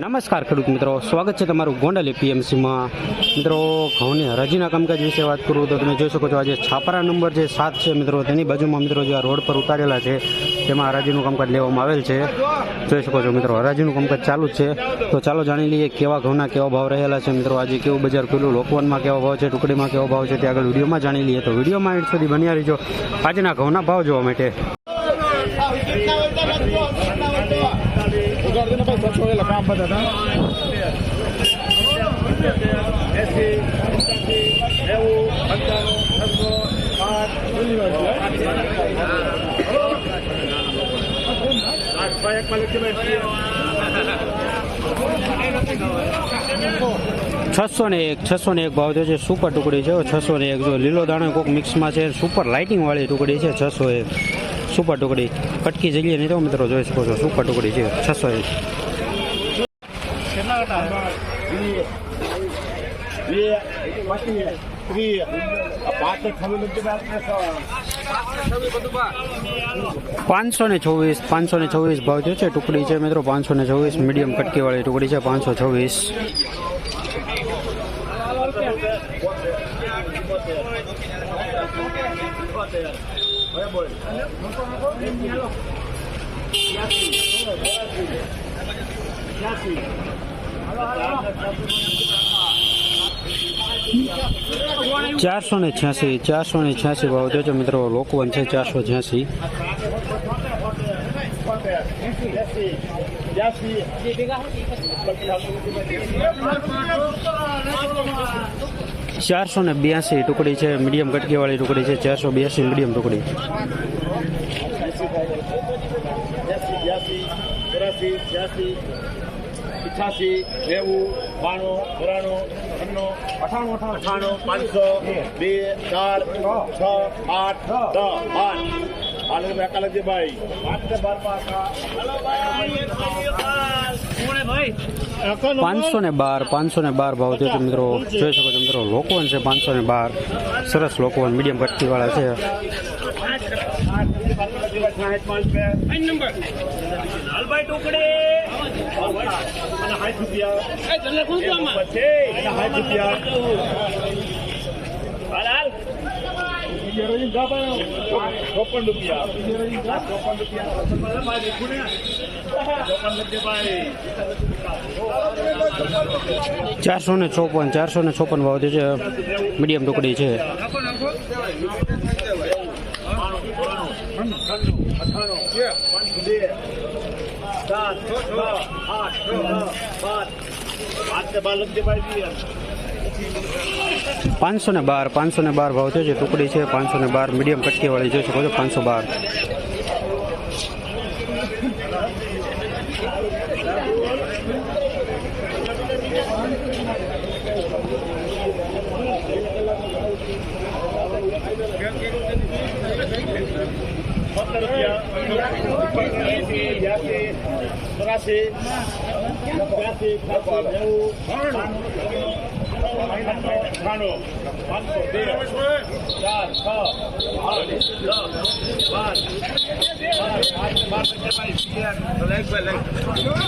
નમસ્કાર ખેડૂત મિત્રો, સ્વાગત છે તમારું ગોંડલ એપીએમસીમાં. મિત્રો, ઘઉંની હરાજીના કામકાજ વિશે વાત કરું તો તમે જોઈ શકો છો, આજે છાપરા નંબર જે સાત છે મિત્રો, તેની બાજુમાં મિત્રો જે આ રોડ પર ઉતારેલા છે, તેમાં હરાજીનું કામકાજ લેવામાં આવેલ છે. જોઈ શકો છો મિત્રો, હરાજીનું કામકાજ ચાલુ છે. તો ચાલો જાણી લઈએ કેવા ઘઉંના કેવા ભાવ રહેલા છે મિત્રો, આજે કેવું બજાર ખુલ્લું લોકવનમાં કેવો ભાવ છે, ટુકડીમાં કેવો ભાવ છે તે આગળ વિડીયોમાં જાણી લઈએ. તો વિડીયોમાં એન્ડ સુધી બન્યા રહીજો. આજના ઘઉંના ભાવ જોવા માટે. પાછો કામ બધા હતા એસી નેવું પંચાણું છસો પાંચ છસો ને એક છસો ને એક ભાવ થયો છે સુપર ટુકડી છે. છસો ને એક જો લીલો દાણો કોક મિક્સમાં છે સુપર લાઇટિંગ વાળી ટુકડી છે છસો એક. સુપર ટુકડી. કટકી જગ્યાએ નહીં તો મિત્રો જોઈ શકો છો સુપર ટુકડી છે છસો એક. આ પાંચ છવ્વીસ નથી પાંચસો ને ચોવીસ પાંચસો ને ચોવીસ ભાવ થયો છે, ટુકડી છે મિત્રો, પાંચસો ને છવ્વીસ, મીડિયમ કટકી વાળી ટુકડી છે, પાંચસો ચોવીસ ચારસો ને છ્યાસી, ચારસો ને છ્યાસી ભાવ જોજો મિત્રો. લોકવન છે ચારસો છ્યાસી. ચારસો ને બ્યાસી ટુકડી છે, મીડિયમ કટકીવાળી ટુકડી છે, ચારસો બ્યાસી મીડિયમ ટુકડી. પચાસી નેવું બાણું ચોરાણું છન્નું અઠાણું અઠાણું પાંચસો બે ચાર છ આઠ દસ પાંચ આલુ કાલજીભાઈ ને બાર પાંચસો ને બાર પાંચસો ને બાર ભાવ થયો છે મિત્રો. જોઈ શકો છો મિત્રો લોકવન છે પાંચસો ને બાર. સરસ લોકવન મીડિયમ કટકીવાળા છે. લાલભાઈ ટુકડે. અને હાઈ રૂપિયા અને હાઈ રૂપિયા હાલ હાલ. ચોપન રૂપિયા. ચોપન રૂપિયા ચારસો ને ચોપન ચારસો ને ચોપન ભાવ થયો છે મીડિયમ ટુકડી છે. પાંચસો ને બાર, પાંચસો ને બાર ભાવ થયો છે, ટુકડી છે, પાંચસો ને બાર મીડિયમ કટકીવાળી જોઈ શકો છો, પાંચસો બાર.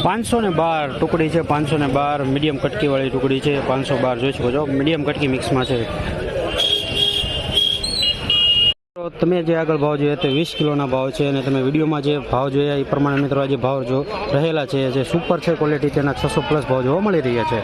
પાંચસો ને બાર ટુકડી છે, પાંચસો ને બાર, મીડિયમ કટકીવાળી ટુકડી છે, પાંચસો બાર જોઈ શકો છો. મીડિયમ કટકી મિક્સમાં છે. તો તમે જે આગળ ભાવ જોયા તે વીસ કિલોના ભાવ છે અને તમે વિડીયોમાં જે ભાવ જોયા એ પ્રમાણે મિત્રો આજે ભાવ જો રહેલા છે, જે સુપર છે ક્વોલિટી તેના છસો પ્લસ ભાવ જોવા મળી રહ્યા છે.